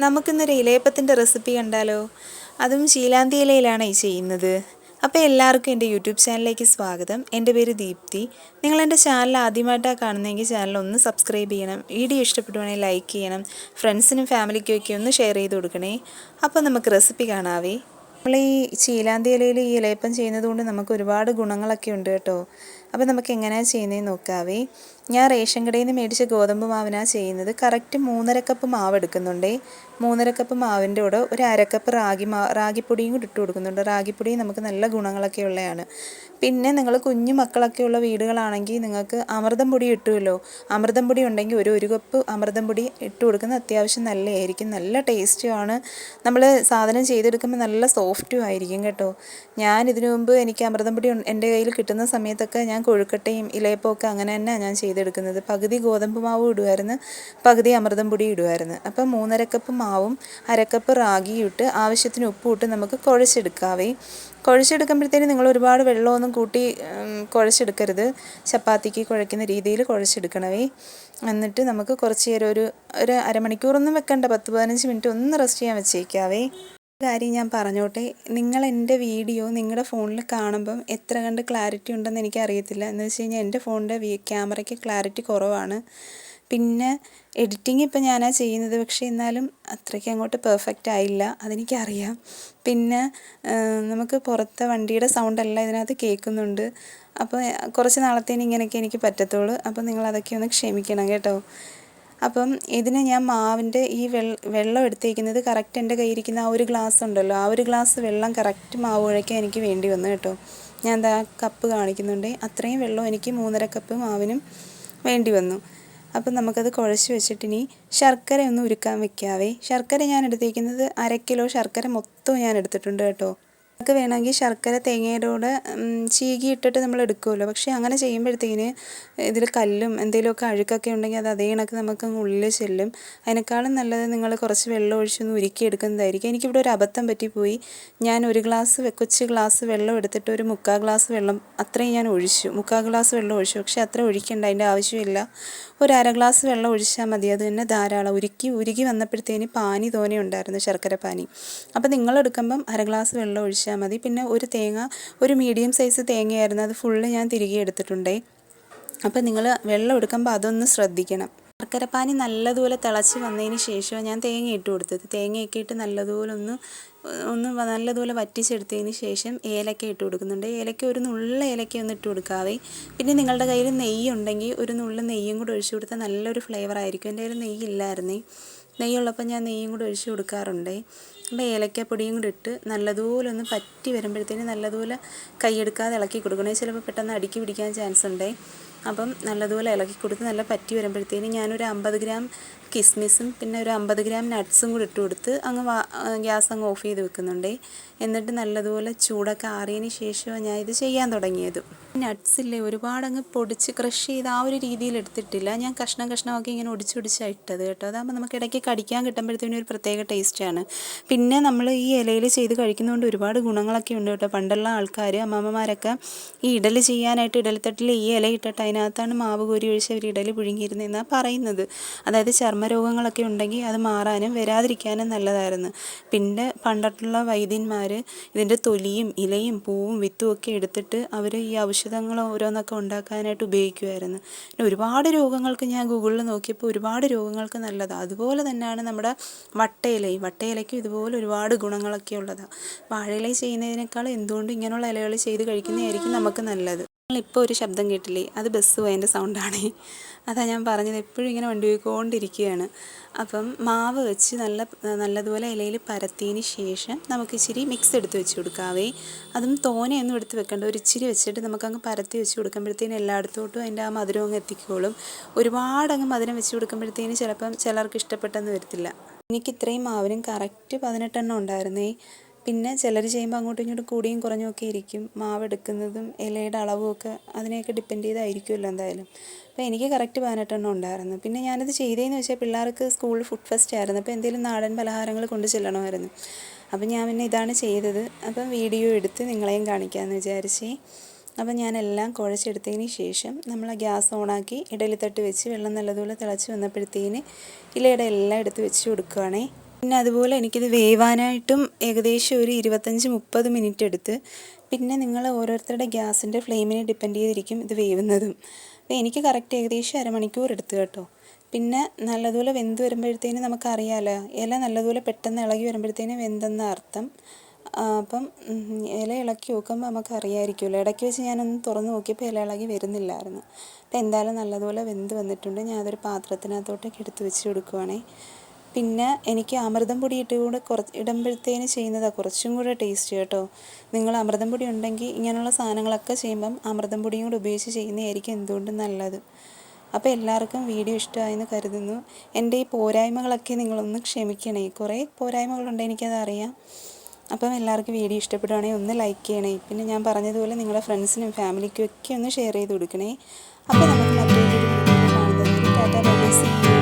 നമുക്കിന്നൊരു ഇലയപ്പത്തിന്റെ റെസിപ്പി കണ്ടാലോ? അതും ശീലാന്തി ഇലയിലാണ് ചെയ്യുന്നത്. അപ്പോൾ എല്ലാവർക്കും എന്റെ യൂട്യൂബ് ചാനലിലേക്ക് സ്വാഗതം. എന്റെ പേര് ദീപ്തി. നിങ്ങൾ എന്റെ ചാനൽ ആദ്യമായിട്ടാണ് കാണുന്നതെങ്കിൽ ചാനൽ ഒന്ന് സബ്സ്ക്രൈബ് ചെയ്യണം. വീഡിയോ ഇഷ്ടപ്പെടുവാണെങ്കിൽ ലൈക്ക് ചെയ്യണം. ഫ്രണ്ട്സിനും ഫാമിലിക്കും ഒക്കെ ഒന്ന് ഷെയർ ചെയ്ത് കൊടുക്കണേ. അപ്പോൾ നമുക്ക് റെസിപ്പി കാണാവേ. ഈ ചീലാന്തി ഇലയിൽ ഈ ഇലയപ്പം ചെയ്യുന്നത് കൊണ്ട് നമുക്ക് ഒരുപാട് ഗുണങ്ങളൊക്കെ ഉണ്ട് കേട്ടോ. അപ്പോൾ നമുക്ക് എങ്ങനെയാണ് ചെയ്യുന്നതെന്ന് നോക്കാവേ. ഞാൻ റേഷൻ കടയിൽ നിന്ന് മേടിച്ച ഗോതമ്പ് മാവിനാണ് ചെയ്യുന്നത്. കറക്റ്റ് മൂന്നര കപ്പ് മാവ് എടുക്കുന്നുണ്ടേ. മൂന്നര കപ്പ് മാവിന്റെ കൂടെ ഒരു അരക്കപ്പ് റാഗി മാ റാഗിപ്പൊടിയും കൂടി ഇട്ട് കൊടുക്കുന്നുണ്ട്. റാഗിപ്പൊടി നമുക്ക് നല്ല ഗുണങ്ങളൊക്കെ ഉള്ളതാണ്. പിന്നെ നിങ്ങൾ കുഞ്ഞു മക്കളൊക്കെ ഉള്ള വീടുകളാണെങ്കിൽ നിങ്ങൾക്ക് അമൃതം പൊടി ഇട്ടുമല്ലോ അമൃതം പൊടി ഉണ്ടെങ്കിൽ ഒരു ഒരു കപ്പ് അമൃതം പൊടി ഇട്ട് കൊടുക്കുന്നത് അത്യാവശ്യം നല്ലതായിരിക്കും. നല്ല ടേസ്റ്റുമാണ് നമ്മൾ സാധനം ചെയ്തെടുക്കുമ്പോൾ നല്ല സോഫ്റ്റും ആയിരിക്കും കേട്ടോ. ഞാൻ ഇതിനു മുമ്പ് എനിക്ക് അമൃതം പൊടി എന്റെ കയ്യിൽ കിട്ടുന്ന സമയത്തൊക്കെ ഞാൻ കൊഴുക്കട്ടയും ഇലയപ്പമൊക്കെ അങ്ങനെ തന്നെ ഞാൻ ചെയ്തെടുക്കുന്നത്. പകുതി ഗോതമ്പ് മാവ് ഇടുമായിരുന്നു പകുതി അമൃതം പൊടി ഇടുമായിരുന്നു അപ്പം മൂന്നര കപ്പ് മാവും അരക്കപ്പ് റാഗിയും ഇട്ട് ആവശ്യത്തിന് ഉപ്പും ഇട്ട് നമുക്ക് കുഴച്ചെടുക്കാവേ. കുഴച്ചെടുക്കുമ്പോഴത്തേനും നിങ്ങൾ ഒരുപാട് വെള്ളമൊന്നും കൂട്ടി കുഴച്ചെടുക്കരുത്. ചപ്പാത്തിക്ക് കുഴയ്ക്കുന്ന രീതിയിൽ കുഴച്ചെടുക്കണവേ. എന്നിട്ട് നമുക്ക് കുറച്ച് നേരം ഒരു ഒരു അരമണിക്കൂറൊന്നും വെക്കണ്ട. പത്ത് പതിനഞ്ച് മിനിറ്റ് ഒന്ന് റെസ്റ്റ് ചെയ്യാൻ വെച്ചേക്കാവേ. കാര്യം ഞാൻ പറഞ്ഞോട്ടെ. നിങ്ങൾ എന്റെ വീഡിയോ നിങ്ങളുടെ ഫോണിൽ കാണുമ്പം എത്ര കണ്ട് ക്ലാരിറ്റി ഉണ്ടെന്ന് എനിക്ക് അറിയത്തില്ല എന്ന് വെച്ച് കഴിഞ്ഞാൽ എന്റെ ഫോണിന്റെ ക്യാമറയ്ക്ക് ക്ലാരിറ്റി കുറവാണ്. പിന്നെ എഡിറ്റിംഗ് ഇപ്പം ഞാനാ ചെയ്യുന്നത്. പക്ഷേ എന്നാലും അത്രയ്ക്ക് അങ്ങോട്ട് പെർഫെക്റ്റ് ആയില്ല അതെനിക്കറിയാം. പിന്നെ നമുക്ക് പുറത്തെ വണ്ടിയുടെ സൗണ്ടെല്ലാം ഇതിനകത്ത് കേൾക്കുന്നുണ്ട്. അപ്പോൾ കുറച്ച് നാളത്തേന് ഇങ്ങനെയൊക്കെ എനിക്ക് പറ്റത്തുള്ളൂ. അപ്പോൾ നിങ്ങളതൊക്കെ ഒന്ന് ക്ഷമിക്കണം കേട്ടോ. അപ്പം ഇതിന് ഞാൻ മാവിന്റെ ഈ വെള്ളം എടുത്തേക്കുന്നത് കറക്റ്റ് എന്റെ കയ്യിരിക്കുന്ന ആ ഒരു ഗ്ലാസ് ഉണ്ടല്ലോ. ആ ഒരു ഗ്ലാസ് വെള്ളം കറക്റ്റ് മാവ് കുഴയ്ക്കാൻ എനിക്ക് വേണ്ടി വന്നു കേട്ടോ. ഞാൻ എന്താ കപ്പ് കാണിക്കുന്നുണ്ട്. അത്രയും വെള്ളം എനിക്ക് മൂന്നര കപ്പ് മാവിനും വേണ്ടി വന്നു. അപ്പം നമുക്കത് കുഴച്ച് വെച്ചിട്ടിനി ശർക്കര ഒന്ന് ഉരുക്കാൻ വെക്കാവേ. ശർക്കര ഞാൻ എടുത്തേക്കുന്നത് അര കിലോ ശർക്കര മൊത്തം ഞാൻ എടുത്തിട്ടുണ്ട് കേട്ടോ. നമുക്ക് വേണമെങ്കിൽ ശർക്കര തേങ്ങയുടെ കൂടെ ചീകിയിട്ടിട്ട് നമ്മൾ എടുക്കുമല്ലോ. പക്ഷേ അങ്ങനെ ചെയ്യുമ്പോഴത്തേന് ഇതിൽ കല്ലും എന്തെങ്കിലുമൊക്കെ അഴുക്കൊക്കെ ഉണ്ടെങ്കിൽ അത് അതേ കണക്ക് നമുക്ക് ഉള്ളിൽ ചെല്ലും. അതിനേക്കാളും നല്ലത് നിങ്ങൾ കുറച്ച് വെള്ളം ഒഴിച്ചൊന്ന് ഉരുക്കി എടുക്കുന്നതായിരിക്കും. എനിക്കിവിടെ ഒരു അബദ്ധം പറ്റിപ്പോയി. ഞാൻ ഒരു ഗ്ലാസ് കൊച്ചു ഗ്ലാസ് വെള്ളം എടുത്തിട്ട് ഒരു മുക്കാൽ ഗ്ലാസ് വെള്ളം അത്രയും ഞാൻ ഒഴിച്ചു. മുക്കാൽ ഗ്ലാസ് വെള്ളം ഒഴിച്ചു. പക്ഷേ അത്ര ഒഴിക്കേണ്ട അതിന്റെ ആവശ്യമില്ല. ഒരു അര ഗ്ലാസ് വെള്ളം ഒഴിച്ചാൽ മതി. അത് തന്നെ ധാരാളം. ഉരുക്കി ഉരുകി വന്നപ്പോഴത്തേന് പാനി തോനെ ഉണ്ടായിരുന്നു ശർക്കര പാനി. അപ്പോൾ നിങ്ങളെടുക്കുമ്പം അര ഗ്ലാസ് വെള്ളം ഒഴിച്ചാൽ മതി. പിന്നെ ഒരു തേങ്ങ ഒരു മീഡിയം സൈസ് തേങ്ങയായിരുന്നു. അത് ഫുള്ള് ഞാൻ തിരികെ എടുത്തിട്ടുണ്ടേ. അപ്പോൾ നിങ്ങൾ വെള്ളം എടുക്കുമ്പോൾ അതൊന്ന് ശ്രദ്ധിക്കണം. ശർക്കരപ്പാനി നല്ലതുപോലെ തിളച്ച് വന്നതിന് ശേഷം ഞാൻ തേങ്ങ ഇട്ട് കൊടുത്തത്. തേങ്ങയൊക്കെ ഇട്ട് നല്ലതുപോലെ ഒന്ന് ഒന്ന് നല്ലതുപോലെ വറ്റിച്ചെടുത്തതിന് ശേഷം ഏലക്ക ഇട്ട് കൊടുക്കുന്നുണ്ട്. ഏലക്ക ഒരു നുള്ള ഏലക്ക ഒന്ന് ഇട്ട് കൊടുക്കാവേ പിന്നെ നിങ്ങളുടെ കയ്യിൽ നെയ്യ് ഉണ്ടെങ്കിൽ ഒരു നുള്ള നെയ്യും കൂടെ ഒഴിച്ചു കൊടുത്താൽ നല്ലൊരു ഫ്ലേവർ ആയിരിക്കും. എന്റെ കയ്യിൽ നെയ്യില്ലായിരുന്നേ നെയ്യുള്ളപ്പോൾ ഞാൻ നെയ്യും കൂടെ ഒഴിച്ച് കൊടുക്കാറുണ്ടേ. അപ്പോൾ ഏലക്കപ്പൊടിയും കൂടെ ഇട്ട് നല്ലതുപോലെ ഒന്ന് പറ്റി വരുമ്പോഴത്തേന് നല്ലതുപോലെ കൈയെടുക്കാതെ ഇളക്കി കൊടുക്കണേ. ചിലപ്പോൾ പെട്ടെന്ന് അടുക്കി പിടിക്കാൻ ചാൻസ് ഉണ്ടേ അപ്പം നല്ലതുപോലെ ഇളക്കി കൊടുത്ത് നല്ല പറ്റി വരുമ്പോഴത്തേനും ഞാനൊരു അമ്പത് ഗ്രാം കിസ്മിസും പിന്നെ ഒരു അമ്പത് ഗ്രാം നട്ട്സും കൂടി ഇട്ട് കൊടുത്ത് അങ്ങ് ഗ്യാസ് അങ്ങ് ഓഫ് ചെയ്ത് വെക്കുന്നുണ്ടേ. എന്നിട്ട് നല്ലതുപോലെ ചൂടൊക്കെ ആറിയതിന് ശേഷമാണ് ഞാൻ ഇത് ചെയ്യാൻ തുടങ്ങിയത്. നട്ട്സ് ഇല്ലേ ഒരുപാട് അങ്ങ് പൊടിച്ച് ക്രഷ് ചെയ്ത് ആ ഒരു രീതിയിൽ എടുത്തിട്ടില്ല. ഞാൻ കഷ്ണം കഷ്ണമൊക്കെ ഇങ്ങനെ ഒടിച്ചൊടിച്ചാണ് ഇട്ടത് കേട്ടോ. അതാകുമ്പോൾ നമുക്ക് ഇടയ്ക്ക് കടിക്കാൻ കിട്ടുമ്പോഴത്തേനും ഒരു പ്രത്യേക ടേസ്റ്റാണ് പിന്നെ നമ്മൾ ഈ ഇലയിൽ ചെയ്ത് കഴിക്കുന്നതുകൊണ്ട് ഒരുപാട് ഗുണങ്ങളൊക്കെ ഉണ്ട് കേട്ടോ. പണ്ടുള്ള ആൾക്കാർ അമ്മമ്മമാരൊക്കെ ഈ ഇഡലി ചെയ്യാനായിട്ട് ഇഡലിത്തട്ടിൽ ഈ ഇല ഇട്ടിട്ട് അതിനകത്താണ് മാവ് കോരി ഒഴിച്ച് അവർ ഇഡലി പുഴുങ്ങിയിരുന്നതെന്നാണ് പറയുന്നത്. അതായത് ചർമ്മരോഗങ്ങളൊക്കെ ഉണ്ടെങ്കിൽ അത് മാറാനും വരാതിരിക്കാനും നല്ലതായിരുന്നു. പിന്നെ പണ്ടുള്ള വൈദ്യന്മാർ ഇതിന്റെ തൊലിയും ഇലയും പൂവും വിത്തും ഒക്കെ എടുത്തിട്ട് അവർ ഈ ഔഷധങ്ങൾ ഓരോന്നൊക്കെ ഉണ്ടാക്കാനായിട്ട് ഉപയോഗിക്കുമായിരുന്നു പിന്നെ ഒരുപാട് രോഗങ്ങൾക്ക് ഞാൻ ഗൂഗിളിൽ നോക്കിയപ്പോൾ ഒരുപാട് രോഗങ്ങൾക്ക് നല്ലതാണ് അതുപോലെ തന്നെയാണ് നമ്മുടെ വട്ടയിലയും. വട്ടയിലയ്ക്കും ഇതുപോലെ ഒരുപാട് ഗുണങ്ങളൊക്കെ ഉള്ളതാണ് വാഴയില ചെയ്യുന്നതിനേക്കാൾ എന്തുകൊണ്ടും ഇങ്ങനെയുള്ള ഇലകൾ ചെയ്ത് കഴിക്കുന്നതായിരിക്കും നമുക്ക് നല്ലത്. ഇപ്പോൾ ഒരു ശബ്ദം കേട്ടില്ലേ? അത് ബസ് പോയതിന്റെ സൗണ്ടാണ്. അതാ ഞാൻ പറഞ്ഞത് എപ്പോഴും ഇങ്ങനെ വണ്ടി പോയിക്കൊണ്ടിരിക്കുകയാണ്. അപ്പം മാവ് വെച്ച് നല്ല നല്ലതുപോലെ ഇലയിൽ പരത്തിയതിന് ശേഷം നമുക്ക് ഇച്ചിരി മിക്സ് എടുത്ത് വെച്ച് കൊടുക്കാവേ. അതും തോനെയൊന്നും എടുത്ത് വെക്കേണ്ട. ഒരു ഇച്ചിരി വെച്ചിട്ട് നമുക്കങ്ങ് പരത്തി വെച്ച് കൊടുക്കുമ്പോഴത്തേന് എല്ലായിടത്തോട്ടും അതിന്റെ ആ മധുരം അങ്ങ് എത്തിക്കോളും. ഒരുപാട് അങ്ങ് മധുരം വെച്ച് കൊടുക്കുമ്പോഴത്തേന് ചിലപ്പം ചിലർക്ക് ഇഷ്ടപ്പെട്ടെന്ന് വരത്തില്ല. എനിക്ക് ഇത്രയും മാവിനും കറക്റ്റ് പതിനെട്ടെണ്ണം ഉണ്ടായിരുന്നേ. പിന്നെ ചിലർ ചെയ്യുമ്പോൾ അങ്ങോട്ടും ഇങ്ങോട്ടും കൂടിയും കുറഞ്ഞും ഒക്കെ ഇരിക്കും. മാവ് എടുക്കുന്നതും ഇലയുടെ അളവും ഒക്കെ അതിനെയൊക്കെ ഡിപ്പെൻഡ് ചെയ്തായിരിക്കുമല്ലോ എന്തായാലും. അപ്പോൾ എനിക്ക് കറക്റ്റ് പതിനെട്ടെണ്ണം ഉണ്ടായിരുന്നു. പിന്നെ ഞാനത് ചെയ്തതെന്ന് വെച്ചാൽ പിള്ളേർക്ക് സ്കൂളിൽ ഫുഡ് ഫെസ്റ്റ് ആയിരുന്നു. അപ്പോൾ എന്തെങ്കിലും നാടൻ പലഹാരങ്ങൾ കൊണ്ട് ചെല്ലണമായിരുന്നു. അപ്പോൾ ഞാൻ പിന്നെ ഇതാണ് ചെയ്തത്. അപ്പം വീഡിയോ എടുത്ത് നിങ്ങളെയും കാണിക്കാമെന്ന് വിചാരിച്ച്. അപ്പം ഞാനെല്ലാം കുഴച്ചെടുത്തതിന് ശേഷം നമ്മൾ ഗ്യാസ് ഓണാക്കി ഇഡലിത്തട്ട് വെച്ച് വെള്ളം നല്ലതുപോലെ തിളച്ച് വന്നപ്പോഴത്തേന് ഇലയുടെ എല്ലാം എടുത്ത് വെച്ച് കൊടുക്കുകയാണേ പിന്നെ അതുപോലെ എനിക്കിത് വേവാനായിട്ടും ഏകദേശം ഒരു ഇരുപത്തഞ്ച് മുപ്പത് മിനിറ്റ് എടുത്ത് പിന്നെ നിങ്ങൾ ഓരോരുത്തരുടെ ഗ്യാസിന്റെ ഫ്ലെയിമിനെ ഡിപ്പെൻഡ് ചെയ്തിരിക്കും ഇത് വേവുന്നതും. അപ്പോൾ എനിക്ക് കറക്റ്റ് ഏകദേശം അരമണിക്കൂർ എടുത്തു കേട്ടോ. പിന്നെ നല്ലതുപോലെ വെന്ത് വരുമ്പോഴത്തേനും നമുക്കറിയാമല്ലോ ഇല നല്ലതുപോലെ പെട്ടെന്ന് ഇളകി വരുമ്പോഴത്തേനും വെന്തെന്ന അർത്ഥം. അപ്പം ഇല ഇളക്കി നോക്കുമ്പോൾ നമുക്ക് അറിയാമായിരിക്കുമല്ലോ ഇടയ്ക്ക് വെച്ച് ഞാനൊന്ന് തുറന്ന് നോക്കിയപ്പോൾ ഇല ഇളകി വരുന്നില്ലായിരുന്നു. അപ്പോൾ എന്തായാലും നല്ലതുപോലെ വെന്ത് വന്നിട്ടുണ്ട്. ഞാൻ അതൊരു പാത്രത്തിനകത്തോട്ടേക്ക് എടുത്ത് വെച്ച് കൊടുക്കുവാണേ. പിന്നെ എനിക്ക് അമൃതം പൊടി ഇട്ട് കൂടെ കുറച്ച് ഇടുമ്പോഴത്തേന് ചെയ്യുന്നതാണ് കുറച്ചും കൂടെ ടേസ്റ്റ് കേട്ടോ. നിങ്ങൾ അമൃതം പൊടി ഉണ്ടെങ്കിൽ ഇങ്ങനെയുള്ള സാധനങ്ങളൊക്കെ ചെയ്യുമ്പം അമൃതം പൊടിയും കൂടെ ഉപയോഗിച്ച് ചെയ്യുന്നതായിരിക്കും എന്തുകൊണ്ടും നല്ലത്. അപ്പോൾ എല്ലാവർക്കും വീഡിയോ ഇഷ്ടമായെന്ന് കരുതുന്നു. എന്റെ ഈ പോരായ്മകളൊക്കെ നിങ്ങളൊന്ന് ക്ഷമിക്കണേ. കുറേ പോരായ്മകളുണ്ട് എനിക്കത് അറിയാം അപ്പം എല്ലാവർക്കും വീഡിയോ ഇഷ്ടപ്പെടുവാണെങ്കിൽ ഒന്ന് ലൈക്ക് ചെയ്യണേ. പിന്നെ ഞാൻ പറഞ്ഞതുപോലെ നിങ്ങളുടെ ഫ്രണ്ട്സിനും ഫാമിലിക്കും ഒക്കെ ഒന്ന് ഷെയർ ചെയ്ത് കൊടുക്കണേ. അപ്പോൾ നമുക്ക് മറ്റൊരു ടാറ്റാ ബൈ സീ